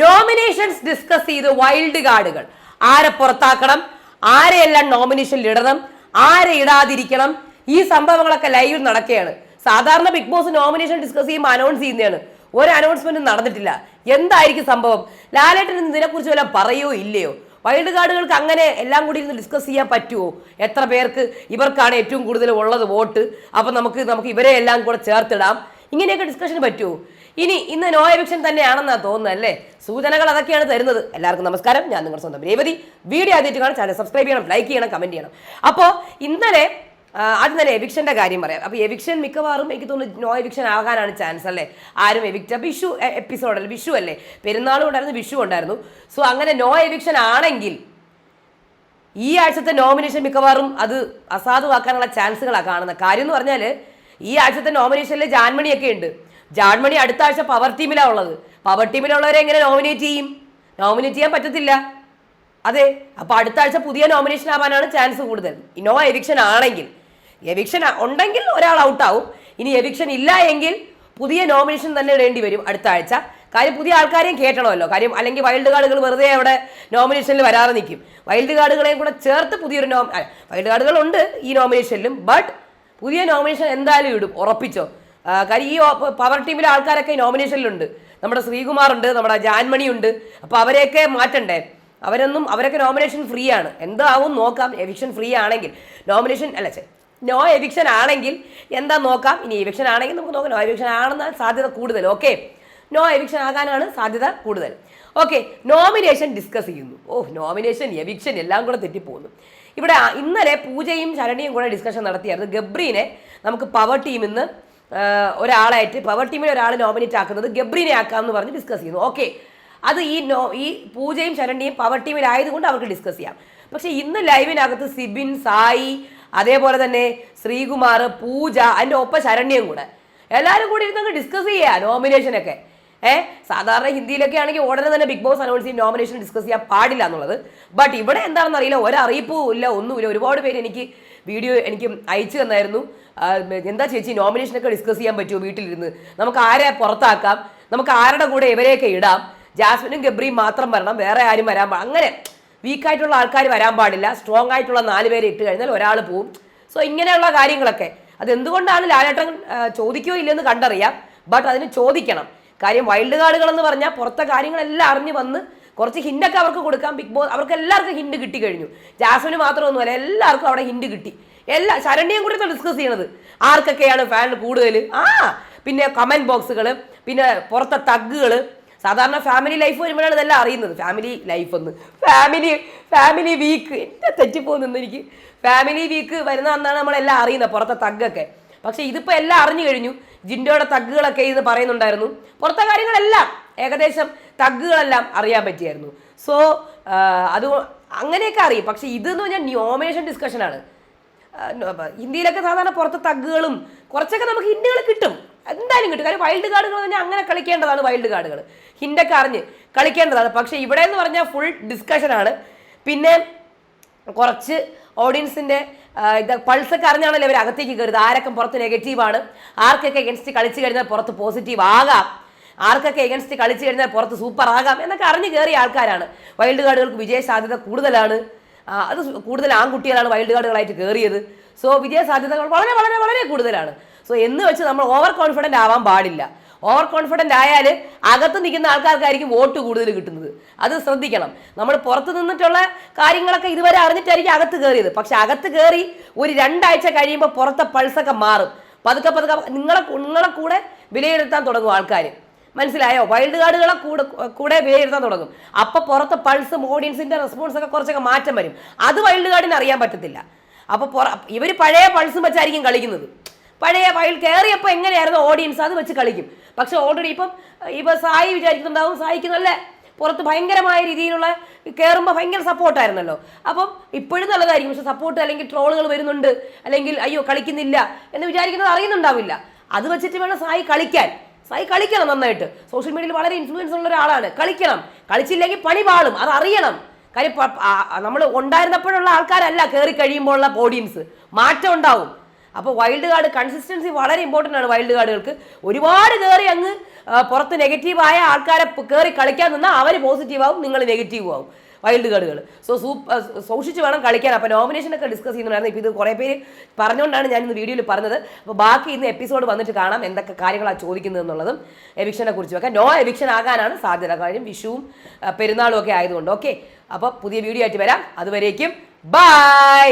Nominations discuss ചെയ്ത് wild കാർഡുകൾ ആരെ പുറത്താക്കണം? ആരെയെല്ലാം നോമിനേഷനിൽ ഇടണം? ആരെ ഇടാതിരിക്കണം? ഈ സംഭവങ്ങളൊക്കെ ലൈവിൽ നടക്കുകയാണ്. സാധാരണ ബിഗ് ബോസ് നോമിനേഷൻ ഡിസ്കസ് ചെയ്യുമ്പോൾ അനൗൺസ് ചെയ്യുന്നതാണ്. ഒരു അനൗൺസ്മെന്റും നടന്നിട്ടില്ല. എന്തായിരിക്കും സംഭവം? ലാലേട്ടൻ ഇതിനെക്കുറിച്ച് വല്ലതും പറയോ ഇല്ലയോ? വൈൽഡ് കാർഡുകൾക്ക് അങ്ങനെ എല്ലാം കൂടി ഇരുന്ന് ഡിസ്കസ് ചെയ്യാൻ പറ്റുമോ എത്ര പേർക്ക് ഇവർക്കാണ് ഏറ്റവും കൂടുതൽ ഉള്ളത് വോട്ട്? അപ്പം നമുക്ക് നമുക്ക് ഇവരെ എല്ലാം കൂടെ ചേർത്തിടാം. ഇങ്ങനെയൊക്കെ ഡിസ്കഷന് പറ്റുമോ ഇനി ഇന്ന് നോ എവിക്ഷൻ തന്നെയാണെന്നാണ് തോന്നുന്നത് അല്ലേ? സൂചനകൾ അതൊക്കെയാണ് തരുന്നത്. എല്ലാവർക്കും നമസ്കാരം. ഞാൻ നിങ്ങളുടെ സ്വന്തം രേവതി. വീഡിയോ ആദ്യമായിട്ട് കാണാൻ ചാനൽ സബ്സ്ക്രൈബ് ചെയ്യണം ലൈക്ക് ചെയ്യണം കമന്റ് ചെയ്യണം. അപ്പോൾ ഇന്നലെ ആദ്യം തന്നെ എവിക്ഷന്റെ കാര്യം പറയാം. അപ്പോൾ എവിക്ഷൻ മിക്കവാറും എനിക്ക് തോന്നുന്നു നോ എവിക്ഷൻ ആകാനാണ് ചാൻസ് അല്ലേ? ആരും എവിക്റ്റ് വിഷു അല്ലേ വിഷു അല്ലേ? പെരുന്നാളും ഉണ്ടായിരുന്നു വിഷു ഉണ്ടായിരുന്നു. സോ അങ്ങനെ നോ എവിക്ഷൻ ആണെങ്കിൽ ഈ ആഴ്ചത്തെ നോമിനേഷൻ മിക്കവാറും അത് അസാധുവാക്കാനുള്ള ചാൻസുകളാണ് കാണുന്നത് കാര്യം എന്ന് പറഞ്ഞാൽ ഈ ആഴ്ചത്തെ നോമിനേഷനിൽ ജാൻമണിയൊക്കെ ഉണ്ട്. ജാൻമണി അടുത്ത ആഴ്ച പവർ ടീമിലാണ് ഉള്ളത്. പവർ ടീമിലുള്ളവരെ എങ്ങനെ നോമിനേറ്റ് ചെയ്യും? നോമിനേറ്റ് ചെയ്യാൻ പറ്റത്തില്ല. അതെ അപ്പോൾ അടുത്ത ആഴ്ച പുതിയ നോമിനേഷൻ ആവാനാണ് ചാൻസ് കൂടുതൽ. നോ എവിക്ഷൻ ആണെങ്കിൽ. എവിക്ഷൻ ഉണ്ടെങ്കിൽ ഒരാൾ ഔട്ടാവും ഇനി എവിക്ഷൻ ഇല്ല എങ്കിൽ പുതിയ നോമിനേഷൻ തന്നെ ഇടേണ്ടി വരും അടുത്ത ആഴ്ച. കാര്യം പുതിയ ആൾക്കാരെയും കേട്ടണമല്ലോ. കാര്യം അല്ലെങ്കിൽ വൈൽഡ് കാർഡുകൾ വെറുതെ അവിടെ നോമിനേഷനിൽ വരാതെ നിൽക്കും. വൈൽഡ് കാർഡുകളെയും കൂടെ ചേർത്ത് പുതിയൊരു നോ വൈൽഡ് കാർഡുകളുണ്ട് ഈ നോമിനേഷനിലും ബട്ട് പുതിയ നോമിനേഷൻ എന്തായാലും ഇടും ഉറപ്പിച്ചോ. കാര്യം ഈ പവർ ടീമിലെ ആൾക്കാരൊക്കെ നോമിനേഷനിലുണ്ട് നമ്മുടെ ശ്രീകുമാർ ഉണ്ട് നമ്മുടെ ജാൻമണി ഉണ്ട് അപ്പോൾ അവരെയൊക്കെ മാറ്റണ്ടേ? അവരൊന്നും അവരൊക്കെ നോമിനേഷൻ ഫ്രീ ആണ്. എന്താവും നോക്കാം. എവിക്ഷൻ ഫ്രീ ആണെങ്കിൽ നോമിനേഷൻ അല്ല നോ എവിക്ഷൻ ആണെങ്കിൽ എന്താ നോക്കാം? ഇനി എവിക്ഷൻ ആണെങ്കിൽ നമുക്ക് നോക്കാം. നോ എവിക്ഷൻ ആണെന്ന സാധ്യത കൂടുതൽ. ഓക്കെ നോ എവിക്ഷൻ ആകാനാണ് സാധ്യത കൂടുതൽ. ഓക്കെ നോമിനേഷൻ ഡിസ്കസ് ചെയ്യുന്നു. ഓ നോമിനേഷൻ എവിക്ഷൻ എല്ലാം കൂടെ തെറ്റിപ്പോകുന്നു. ഇവിടെ ഇന്നലെ പൂജയും ശരണിയും കൂടെ ഡിസ്കഷൻ നടത്തിയായിരുന്നു. ഗബ്രീനെ നമുക്ക് പവർ ടീമിൽ നിന്ന് ഒരാളായിട്ട് പവർ ടീമിൽ ഒരാൾ നോമിനേറ്റ് ആക്കുന്നത് ഗബ്രീനെ ആക്കാമെന്ന് പറഞ്ഞ് ഡിസ്കസ് ചെയ്യുന്നു. ഓക്കെ അത് ഈ നോ ഈ പൂജയും ശരണിയും പവർ ടീമിലായതുകൊണ്ട് അവർക്ക് ഡിസ്കസ് ചെയ്യാം. പക്ഷെ ഇന്ന് ലൈവിനകത്ത് സിബിൻ സായി അതേപോലെ തന്നെ ശ്രീകുമാർ പൂജ അതിന്റെ ഒപ്പം ശരണ്യം കൂടെ. എല്ലാവരും കൂടി ഇരുന്ന് ഡിസ്കസ് ചെയ്യുക നോമിനേഷനൊക്കെ ഏഹ് സാധാരണ ഹിന്ദിയിലൊക്കെ ആണെങ്കിൽ ഉടനെ തന്നെ ബിഗ് ബോസ് അനൗൺസ് ചെയ്യും നോമിനേഷൻ ഡിസ്കസ് ചെയ്യാൻ പാടില്ല എന്നുള്ളത്. ബട്ട് ഇവിടെ എന്താണെന്ന് അറിയില്ല ഒരറിയിപ്പും ഇല്ല ഒന്നുമില്ല. ഒരുപാട് പേര് എനിക്ക് വീഡിയോ എനിക്ക് അയച്ചു തന്നായിരുന്നു. എന്താ ചേച്ചി നോമിനേഷനൊക്കെ ഡിസ്കസ് ചെയ്യാൻ പറ്റുമോ വീട്ടിലിരുന്ന്? നമുക്ക് ആരെ പുറത്താക്കാം? നമുക്ക് ആരുടെ കൂടെ ഇവരെയൊക്കെ ഇടാം? ജാസ്മിനും ഗബ്രിയും മാത്രം വരണം വേറെ ആരും വരാൻ പാടില്ല അങ്ങനെ വീക്കായിട്ടുള്ള ആൾക്കാർ വരാൻ പാടില്ല. സ്ട്രോങ് ആയിട്ടുള്ള നാല് പേരെ ഇട്ട് കഴിഞ്ഞാൽ ഒരാൾ പോവും. സോ ഇങ്ങനെയുള്ള കാര്യങ്ങളൊക്കെ. അതെന്തുകൊണ്ടാണ് ലാലേട്ടൻ ചോദിക്കുകയോ ഇല്ലെന്ന് കണ്ടറിയാം. ബട്ട് അതിന് ചോദിക്കണം. കാര്യം വൈൽഡ് കാർഡുകൾ എന്ന് പറഞ്ഞാൽ പുറത്തെ കാര്യങ്ങളെല്ലാം അറിഞ്ഞു വന്ന് കുറച്ച് ഹിൻഡൊക്കെ അവർക്ക് കൊടുക്കാം ബിഗ് ബോസ് അവർക്ക് എല്ലാവർക്കും ഹിൻഡ് കിട്ടി കഴിഞ്ഞു. ജാസ്മിന് മാത്രമൊന്നുമല്ല എല്ലാവർക്കും അവിടെ ഹിൻഡ് കിട്ടി. എല്ലാ ശരണ്യം കൂടി ഡിസ്കസ് ചെയ്യണത്. ആർക്കൊക്കെയാണ് ഫാൻ കൂടുതൽ ആ പിന്നെ കമന്റ് ബോക്സുകൾ പിന്നെ പുറത്തെ തഗ്ഗുകൾ സാധാരണ ഫാമിലി ലൈഫ് വരുമ്പോഴാണ് ഇതെല്ലാം അറിയുന്നത്. ഫാമിലി ലൈഫ് എന്ന് ഫാമിലി ഫാമിലി വീക്ക് എന്റെ തെറ്റിപ്പോകുന്നു എനിക്ക്. ഫാമിലി വീക്ക് വരുന്ന അന്നാണ് നമ്മളെല്ലാം അറിയുന്നത് പുറത്തെ തഗ്ഗൊക്കെ പക്ഷേ ഇതിപ്പോൾ എല്ലാം അറിഞ്ഞു കഴിഞ്ഞു. ജിൻഡോയുടെ തഗ്ഗുകളൊക്കെ ഇത് പറയുന്നുണ്ടായിരുന്നു. പുറത്തെ കാര്യങ്ങളെല്ലാം ഏകദേശം തഗ്ഗുകളെല്ലാം അറിയാൻ പറ്റിയായിരുന്നു. സോ അത് അങ്ങനെയൊക്കെ അറിയും. പക്ഷെ ഇതെന്ന് പറഞ്ഞാൽ നോമിനേഷൻ ഡിസ്കഷനാണ്. ഹിന്ദിയിലൊക്കെ സാധാരണ പുറത്തെ തഗ്ഗുകളും കുറച്ചൊക്കെ നമുക്ക് ഹിന്ദികൾ കിട്ടും. എന്തായാലും കിട്ടും. കാര്യം വൈൽഡ് കാർഡുകൾ തന്നെ അങ്ങനെ കളിക്കേണ്ടതാണ് വൈൽഡ് കാർഡുകൾ ഹിന്ദൊക്കെ അറിഞ്ഞ് കളിക്കേണ്ടതാണ്. പക്ഷേ ഇവിടെ എന്ന് പറഞ്ഞാൽ ഫുൾ ഡിസ്കഷനാണ് പിന്നെ കുറച്ച് ഓഡിയൻസിന്റെ ആ, ഇത് പൾസൊക്കെ അറിഞ്ഞാണല്ലോ ഇവർ അകത്തേക്ക് കയറുന്നത്. ആരൊക്കെ പുറത്ത് നെഗറ്റീവാണ് ആർക്കൊക്കെ എഗൻസ്റ്റ് കളിച്ച് കഴിഞ്ഞാൽ പുറത്ത് പോസിറ്റീവ് ആകാം. ആർക്കൊക്കെ എഗൻസ്റ്റ് കളിച്ച് കഴിഞ്ഞാൽ പുറത്ത് സൂപ്പർ ആകാം എന്നൊക്കെ അറിഞ്ഞു കയറിയ ആൾക്കാരാണ്. വൈൽഡ് കാർഡുകൾക്ക് വിജയ സാധ്യത കൂടുതലാണ്. അത് കൂടുതൽ ആൺകുട്ടികളാണ് വൈൽഡ് കാർഡുകളായിട്ട് കയറിയത് സോ വിജയ സാധ്യതകൾ വളരെ വളരെ വളരെ കൂടുതലാണ്. സോ എന്ന് വെച്ച് നമ്മൾ ഓവർ കോൺഫിഡന്റ് ആവാൻ പാടില്ല. ഓവർ കോൺഫിഡന്റ് ആയാൽ അകത്ത് നിൽക്കുന്ന ആൾക്കാർക്കായിരിക്കും വോട്ട് കൂടുതൽ കിട്ടുന്നത്. അത് ശ്രദ്ധിക്കണം. നമ്മൾ പുറത്ത് നിന്നിട്ടുള്ള കാര്യങ്ങളൊക്കെ ഇതുവരെ അറിഞ്ഞിട്ടായിരിക്കും അകത്ത് കയറിയത്. പക്ഷെ അകത്ത് കയറി ഒരു രണ്ടാഴ്ച കഴിയുമ്പോൾ പുറത്തെ പൾസൊക്കെ മാറും. പതുക്കെ പതുക്കെ നിങ്ങളെ നിങ്ങളെ കൂടെ വിലയിരുത്താൻ തുടങ്ങും ആൾക്കാർ മനസ്സിലായോ? വൈൽഡ് കാർഡുകളെ കൂടെ കൂടെ വിലയിരുത്താൻ തുടങ്ങും. അപ്പൊ പുറത്തെ പൾസും ഓഡിയൻസിന്റെ റെസ്പോൺസ് ഒക്കെ കുറച്ചൊക്കെ മാറ്റം വരും. അത് വൈൽഡ് കാർഡിന് അറിയാൻ പറ്റത്തില്ല. അപ്പൊ ഇവർ പഴയ പൾസും വെച്ചായിരിക്കും കളിക്കുന്നത്. പഴയ വയൽ കയറിയപ്പോൾ എങ്ങനെയായിരുന്നു ഓഡിയൻസ് അത് വെച്ച് കളിക്കും. പക്ഷെ ഓൾറെഡി ഇപ്പം ഇപ്പോൾ സായി വിചാരിക്കുന്നുണ്ടാവും സായിക്ക് നല്ല പുറത്ത് ഭയങ്കരമായ രീതിയിലുള്ള കയറുമ്പോൾ ഭയങ്കര സപ്പോർട്ടായിരുന്നല്ലോ അപ്പം ഇപ്പോഴും നല്ലതായിരിക്കും. പക്ഷെ സപ്പോർട്ട് അല്ലെങ്കിൽ ട്രോളുകൾ വരുന്നുണ്ട്. അല്ലെങ്കിൽ അയ്യോ കളിക്കുന്നില്ല എന്ന് വിചാരിക്കുന്നത് അറിയുന്നുണ്ടാവില്ല. അത് വെച്ചിട്ട് വേണം സായി കളിക്കാൻ. സായി കളിക്കണം നന്നായിട്ട്. സോഷ്യൽ മീഡിയയിൽ വളരെ ഇൻഫ്ലുവൻസ് ഉള്ള ഒരാളാണ്. കളിക്കണം. കളിച്ചില്ലെങ്കിൽ പണി പാളും. അത് അറിയണം. കാര്യം നമ്മൾ ഉണ്ടായിരുന്നപ്പോഴുള്ള ആൾക്കാരല്ല കയറി കഴിയുമ്പോഴുള്ള ഓഡിയൻസ് മാറ്റം ഉണ്ടാവും. അപ്പോൾ വൈൽഡ് കാർഡ് കൺസിസ്റ്റൻസി വളരെ ഇമ്പോർട്ടന്റ് ആണ് വൈൽഡ് കാർഡുകൾക്ക് ഒരുപാട് കയറി അങ്ങ് പുറത്ത് നെഗറ്റീവായ ആൾക്കാരെ കയറി കളിക്കാൻ നിന്നാൽ അവർ പോസിറ്റീവാകും നിങ്ങൾ നെഗറ്റീവ് ആവും. വൈൽഡ് കാർഡുകൾ സോ സൂപ്പർ സൂക്ഷിച്ച് വേണം കളിക്കാൻ. അപ്പോൾ നോമിനേഷനൊക്കെ ഡിസ്കസ് ചെയ്യുന്നുണ്ടായിരുന്നു. ഇപ്പോൾ ഇത് കുറേ പേര് പറഞ്ഞുകൊണ്ടാണ് ഞാൻ ഇന്ന് വീഡിയോയിൽ പറഞ്ഞത്. അപ്പോൾ ബാക്കി ഇന്ന് എപ്പിസോഡ് വന്നിട്ട് കാണാം എന്തൊക്കെ കാര്യങ്ങളാണ് ചോദിക്കുന്നത് എന്നുള്ളതും എവിക്ഷനെ കുറിച്ച് ഒക്കെ. നോ എവിക്ഷൻ ആകാനാണ് സാധ്യത. കാര്യം വിഷുവും പെരുന്നാളും ഒക്കെ ആയതുകൊണ്ട്. ഓക്കെ അപ്പോൾ പുതിയ വീഡിയോ ആയിട്ട് വരാം. അതുവരേക്കും ബൈ